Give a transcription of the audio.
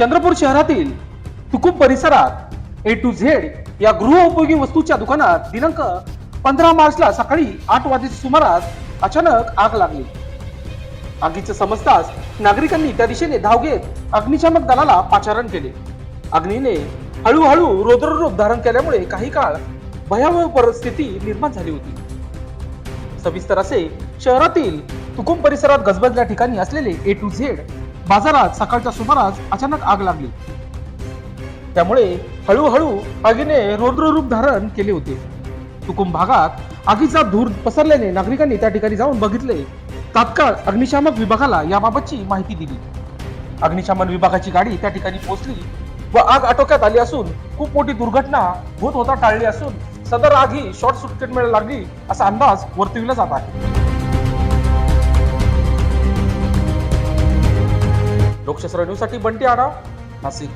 चंद्रपूर शहरातील तुकुब परिसरात ए to Z या गृहउपयोगी वस्तूच्या दुकानात दिनांक पंधरा मार्चला सकाळी आठ वाजेच्या सुमारास अचानक आग लागली. आगीचं समजताच नागरिकांनी त्या दिशेने धाव घेत अग्निशामक दलाला पाचारण केले. अग्नीने हळूहळू रोद्ररूप धारण केल्यामुळे काही काळ भयावह परिस्थिती निर्माण झाली होती. सविस्तर असे शहरातील तुकुम परिसरात गजबजल्या ठिकाणी असलेले ए टू झेड बाजारात सकाळच्या सुमारास अचानक आग लागली. त्यामुळे हळूहळू आगीने रौद्र रूप धारण केले होते. तुकुम भागात आगीचा धूर पसरल्याने नागरिकांनी त्या ठिकाणी जाऊन बघितले. तात्काळ अग्निशामक विभागाला याबाबतची माहिती दिली. अग्निशमन विभागाची गाडी त्या ठिकाणी पोहोचली व आग आटोक्यात आली असून खूप मोठी दुर्घटना होत होता टाळली असून सदर आग ही शॉर्ट सर्किटमुळे लागली असा अंदाज वर्तविला जात आहे. लोकशास्त्र न्यूजसाठी बंटी आढाव नाशिक.